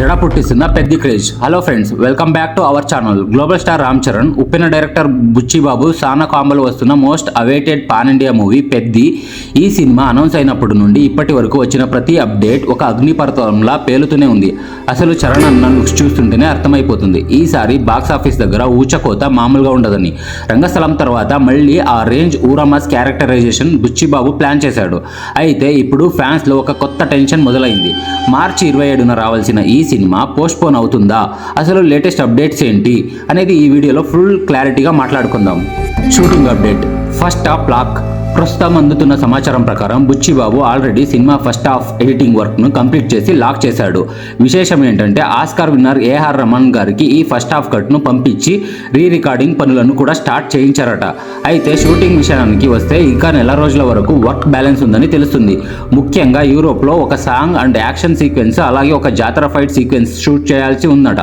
జడ పుట్టిస్తున్న పెద్ద craze. Hello friends welcome back to our channel. Global star Ram Charan Uppena director Buchibabu Sana కాంబలు వస్తున్న most awaited pan India movie Peddi. ఈ cinema announce అయినప్పటి నుండి ఇప్పటి వరకు వచ్చిన ప్రతి అప్డేట్ ఒక అగ్నిపర్వతంలా పేలుతూనే ఉంది. అసలు చరణ్ అన్న లుక్స్ చూస్తుంటేనే అర్థమైపోతుంది. ఈసారి బాక్స్ ఆఫీస్ దగ్గర ఊచకోత మామూలుగా ఉండదని. రంగస్థలం తర్వాత మళ్ళీ ఆ రేంజ్ ఊరమాస్ క్యారెక్టరైజేషన్ బుచ్చిబాబు ప్లాన్ చేశాడు. అయితే ఇప్పుడు ఫ్యాన్స్లో ఒక కొత్త టెన్షన్ మొదలైంది. మార్చి ఇరవై ఏడున రావాల్సిన ఈ సినిమా పోస్ట్పోన్ అవుతుందా? అసలు లేటెస్ట్ అప్డేట్స్ ఏంటి? అనేది ఈ వీడియోలో ఫుల్ క్లారిటీగా మాట్లాడుకుందాం. Shooting update. First half lock. ప్రస్తుతం అందుతున్న సమాచారం ప్రకారం Buchibabu already cinema first half editing వర్క్ను కంప్లీట్ చేసి లాక్ చేశాడు. విశేషం ఏంటంటే ఆస్కార్ విన్నర్ ఏఆర్ రమణ్ గారికి ఈ ఫస్ట్ హాఫ్ కట్ను పంపించి రీ రికార్డింగ్ పనులను కూడా స్టార్ట్ చేయించారట. అయితే షూటింగ్ విషయానికి వస్తే ఇంకా నెల రోజుల వరకు వర్క్ బ్యాలెన్స్ ఉందని తెలుస్తుంది. ముఖ్యంగా యూరోప్లో ఒక సాంగ్ అండ్ యాక్షన్ సీక్వెన్స్ అలాగే ఒక జాతర ఫైట్ సీక్వెన్స్ షూట్ చేయాల్సి ఉందట.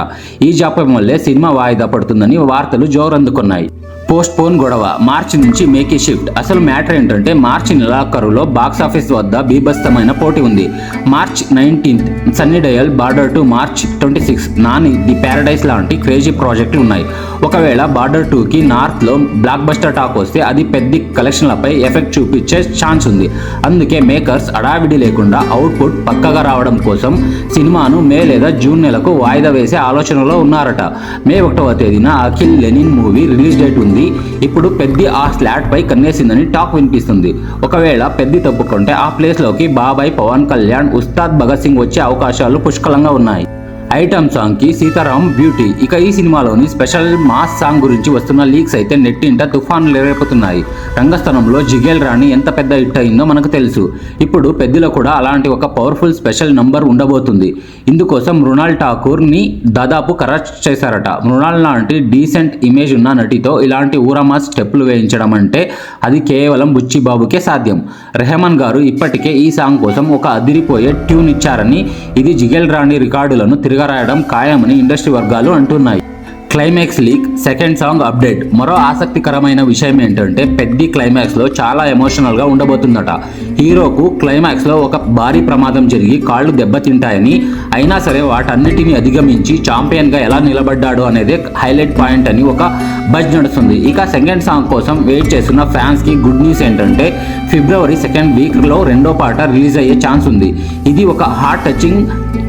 ఈ జాప్యం వల్లే సినిమా వాయిదా పడుతుందని వార్తలు జోరందుకున్నాయి. పోస్ట్ పోన్ గొడవ మార్చి నుంచి మేకే షిఫ్ట్. అసలు మ్యాటర్ ఏంటంటే మార్చి నెలాఖరులో బాక్స్ ఆఫీస్ వద్ద బీభత్సమైన పోటీ ఉంది. March nineteenth Sunny Deol Border to March twenty six Nani the Paradise లాంటి క్రేజీ ప్రాజెక్టులు ఉన్నాయి. ఒకవేళ బార్డర్ టూకి నార్త్లో బ్లాక్ బస్టర్ టాక్ వస్తే అది పెద్ద కలెక్షన్లపై ఎఫెక్ట్ చూపించే ఛాన్స్ ఉంది. అందుకే మేకర్స్ అడావిడి లేకుండా అవుట్పుట్ పక్కగా రావడం కోసం సినిమాను మే లేదా జూన్ నెలకు వాయిదా వేసే ఆలోచనలో ఉన్నారట. మే ఒకటవ తేదీన Akhil Lenin movie release date ఉంది. ఇప్పుడు పెద్ది ఆ స్లాట్ పై కన్నేసిందని టాక్ వినిపిస్తుంది. ఒకవేళ పెద్ది తప్పుకుంటే ఆ ప్లేస్లోకి బాబాయ్ పవన్ కళ్యాణ్ ఉస్తాద్ భగత్ సింగ్ వచ్చే అవకాశాలు పుష్కలంగా ఉన్నాయి. ఐటమ్ సాంగ్కి సీతారాం బ్యూటీ. ఇక ఈ సినిమాలోని స్పెషల్ మాస్ సాంగ్ గురించి వస్తున్న లీక్స్ అయితే నెట్టింట తుఫాన్లు లేవైపోతున్నాయి రంగస్థలంలో జిగేల్ రాణి ఎంత పెద్ద హిట్ అయిందో మనకు తెలుసు. ఇప్పుడు పెద్దలో కూడా అలాంటి ఒక పవర్ఫుల్ స్పెషల్ నంబర్ ఉండబోతుంది. ఇందుకోసం మృణాల్ ఠాకూర్ని దాదాపు కరెక్ట్ చేశారట. మృణాల్ లాంటి డీసెంట్ ఇమేజ్ ఉన్న నటితో ఇలాంటి ఊరమా స్టెప్లు వేయించడం అంటే అది కేవలం బుచ్చిబాబుకే సాధ్యం. రెహమాన్ గారు ఇప్పటికే ఈ సాంగ్ కోసం ఒక అదిరిపోయే ట్యూన్ ఇచ్చారని ఇది జిగేల్ రాణి రికార్డులను తిరగరాయడం ఖాయమని ఇండస్ట్రీ వర్గాలు అంటున్నాయి. Climax leak second song update మరో ఆసక్తికరమైన విషయం ఏంటంటే పెద్ది క్లైమాక్స్లో చాలా ఎమోషనల్గా ఉండబోతుందట. హీరోకు క్లైమాక్స్లో ఒక భారీ ప్రమాదం జరిగి కాళ్ళు దెబ్బతింటాయని అయినా సరే వాటన్నిటిని అధిగమించి ఛాంపియన్గా ఎలా నిలబడ్డాడు అనేది హైలైట్ పాయింట్ అని ఒక బజ్ నడుస్తుంది. ఇక సెకండ్ సాంగ్ కోసం వెయిట్ చేస్తున్న ఫ్యాన్స్కి గుడ్ న్యూస్ ఏంటంటే ఫిబ్రవరి సెకండ్ వీక్లో రెండో పాట రిలీజ్ అయ్యే ఛాన్స్ ఉంది. ఇది ఒక హార్ట్ టచింగ్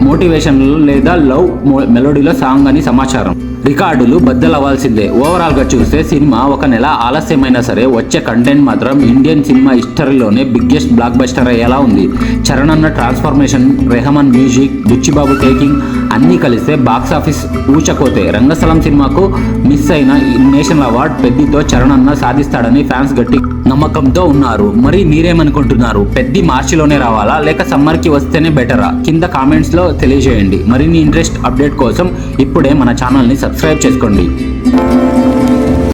మోటివేషన్ లేదా లవ్ మెలోడీలో సాంగ్ అని సమాచారం. రికార్డులు బద్దలవ్వాల్సిందే. ఓవరాల్గా చూస్తే సినిమా ఒక నెల ఆలస్యమైనా సరే వచ్చే కంటెంట్ మాత్రం ఇండియన్ సినిమా హిస్టరీలోనే బిగ్గెస్ట్ బ్లాక్ బస్టర్ అయ్యేలా ఉంది. చరణన్న transformation Rahman music Buchibabu taking అన్నీ కలిస్తే బాక్సాఫీస్ ఊచకోతే. రంగస్థలం సినిమాకు మిస్ అయిన నేషనల్ అవార్డ్ పెద్దితో చరణన్న సాధిస్తాడని ఫ్యాన్స్ గట్టి నమ్మకంతో ఉన్నారు. మరి మీరేమనుకుంటున్నారు? పెద్ది మార్చిలోనే రావాలా? లేక సమ్మర్కి వస్తేనే బెటరా? కింద కామెంట్స్లో తెలియజేయండి. మరిన్ని ఇంట్రెస్ట్ అప్డేట్ కోసం ఇప్పుడే మన ఛానల్ని సబ్స్క్రైబ్ చేసుకోండి.